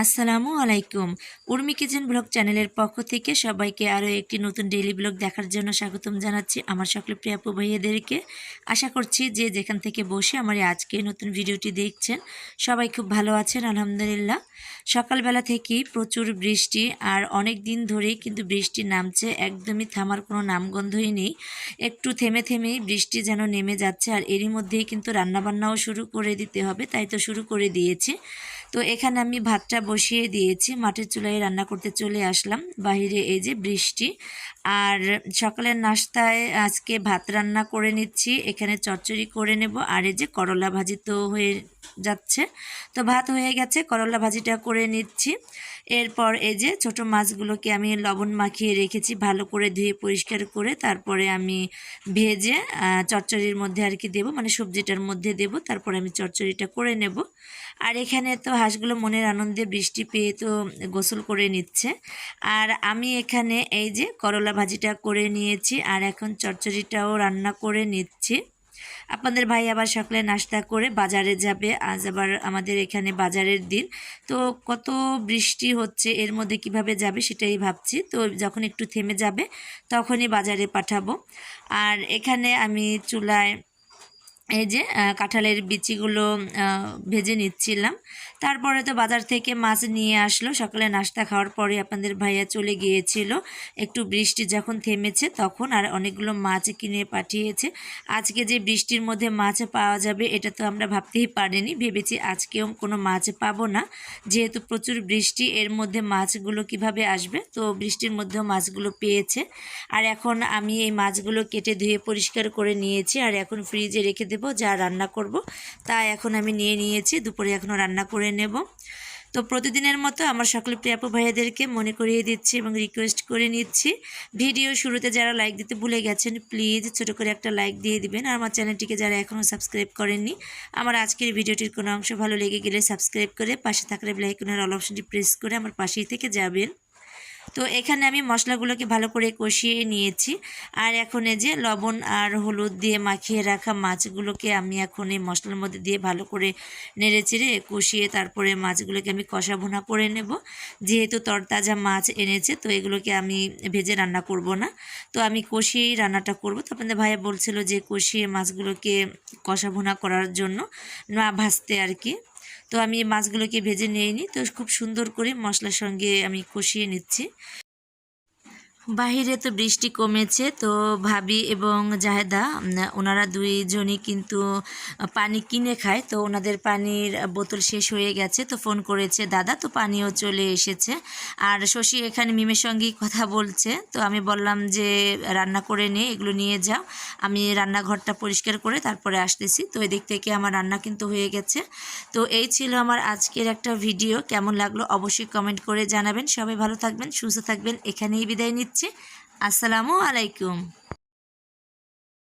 আসসালামু আলাইকুম। Urmi kitchen blog চ্যানেলের পক্ষ থেকে সবাইকে আরও একটি নতুন ডেইলি ব্লগ দেখার জন্য স্বাগতম জানাচ্ছি আমার সকল প্রিয় আপু ভাইয়াদেরকে। আশা করছি যে যেখান থেকে বসে আমার আজকে নতুন ভিডিওটি দেখছেন, সবাই খুব ভালো আছেন, আলহামদুলিল্লাহ। সকালবেলা থেকেই প্রচুর বৃষ্টি আর অনেক দিন ধরেই কিন্তু বৃষ্টি নামছে, একদমই থামার কোনো নামগন্ধই নেই। একটু থেমে থেমেই বৃষ্টি যেন নেমে যাচ্ছে আর এরই মধ্যেই কিন্তু রান্নাবান্নাও শুরু করে দিতে হবে, তাই তো শুরু করে দিয়েছি। তো এখানে আমি ভাতটা বসিয়ে দিয়েছি। মাটির চুলায় রান্না করতে চলে আসলাম। বাহিরে এই যে বৃষ্টি আর সকালের নাস্তায় আজকে ভাত রান্না করে নিচ্ছি। এখানে চচ্চড়ি করে নেব আর এই যে করলা ভাজি তো হয়ে যাচ্ছে। তো ভাত হয়ে গেছে, করলা ভাজিটা করে নিচ্ছি। এরপর এই যে ছোট মাছগুলোকে আমি লবণ মাখিয়ে রেখেছি, ভালো করে ধুয়ে পরিষ্কার করে তারপরে আমি ভেজে চচ্চড়ির মধ্যে আর কি দেবো মানে সবজিটার মধ্যে দেব, তারপরে আমি চচ্চড়িটা করে নেব। আর এখানে তো হাঁসগুলো মনের আনন্দে বৃষ্টি পেয়ে তো গোসল করে নিচ্ছে। আর আমি এখানে এই যে করলা ভাজিটা করে নিয়েছি আর এখন চচ্চড়িটাও রান্না করে নিচ্ছি। আপনাদের ভাই আবার সকালে নাস্তা করে বাজারে যাবে। আজ আবার আমাদের এখানে বাজারের দিন। তো কত বৃষ্টি হচ্ছে, এর মধ্যে কীভাবে যাবে সেটাই ভাবছি। তো যখন একটু থেমে যাবে তখনই বাজারে পাঠাবো। আর এখানে আমি চুলায় এই যে কাঁঠালের বিচিগুলো ভেজে নিচ্ছিলাম। তারপরে তো বাজার থেকে মাছ নিয়ে আসলো। সকালে নাস্তা খাওয়ার পরে আপনাদের ভাইয়া চলে গিয়েছিল। একটু বৃষ্টি যখন থেমেছে তখন আর অনেকগুলো মাছ কিনে পাঠিয়েছে। আজকে যে বৃষ্টির মধ্যে মাছ পাওয়া যাবে, এটা তো আমরা ভাবতেই পারিনি। ভেবেছি আজকেও কোনো মাছ পাবো না। যেহেতু প্রচুর বৃষ্টি, এর মধ্যে মাছগুলো কীভাবে আসবে? তো বৃষ্টির মধ্যেও মাছগুলো পেয়েছে। আর এখন আমি এই মাছগুলো কেটে ধুয়ে পরিষ্কার করে নিয়েছি। আর এখন ফ্রিজে রেখে দেবো, যা রান্না করব। তা এখন আমি নিয়ে নিয়েছি, দুপুরে এখনও রান্না করে নেব। তো প্রতিদিনের মতো আমার সকল প্রিয়াপু ভাইয়াদেরকে মনে করিয়ে দিচ্ছি এবং রিকোয়েস্ট করে নিচ্ছি। ভিডিও শুরুতে যারা লাইক দিতে ভুলে গেছেন প্লিজ ছোট করে একটা লাইক দিয়ে দিবেন। আর আমার চ্যানেলটিকে যারা এখনও সাবস্ক্রাইব করেননি, আমার আজকের ভিডিওটির কোনো অংশ ভালো লেগে গেলে সাবস্ক্রাইব করে পাশে থাকলে বেলাইকনের অল অপশনটি প্রেস করে আমার পাশেই থেকে যাবেন। তো এখানে আমি মশলাগুলোকে ভালো করে কষিয়ে নিয়েছি। আর এখন এই যে লবণ আর হলুদ দিয়ে মাখিয়ে রাখা মাছগুলোকে আমি এখন এই মশলার মধ্যে দিয়ে ভালো করে নেড়ে চেড়ে কষিয়ে তারপরে মাছগুলোকে আমি কষা ভুনা করে নেব। যেহেতু তরতাজা মাছ এনেছে, তো এগুলোকে আমি ভেজে রান্না করব না। তো আমি কষিয়েই রান্নাটা করব। তো আপনাদের ভাইয়া বলছিল যে কষিয়ে মাছগুলোকে কষা ভুনা করার জন্য না ভাজতে আর কি। তো আমি মাছগুলোকে ভেজে নিয়ে নিই। তো খুব সুন্দর করে মশলার সঙ্গে আমি কষিয়ে নিচ্ছি। বাহিরে তো বৃষ্টি কমেছে, তো ভাবি এবং জাহেদা ওনারা দুইজনই কিন্তু পানি কিনে খায়। তো ওনাদের পানির বোতল শেষ হয়ে গেছে, তো ফোন করেছে দাদা, তো পানিও চলে এসেছে। আর শশী এখানে মিমের সঙ্গেই কথা বলছে, তো আমি বললাম যে, রান্না করে নিয়ে এগুলো নিয়ে যাও। আমি রান্নাঘরটা পরিষ্কার করে তারপরে আসতেছি। তো এদিক থেকে আমার রান্না কিন্তু হয়ে গেছে। তো এই ছিল আমার আজকের একটা ভিডিও, কেমন লাগল অবশ্যই কমেন্ট করে জানাবেন। সবাই ভালো থাকবেন, সুস্থ থাকবেন, এখানেই বিদায় নিচ্ছি। আসসালামু আলাইকুম।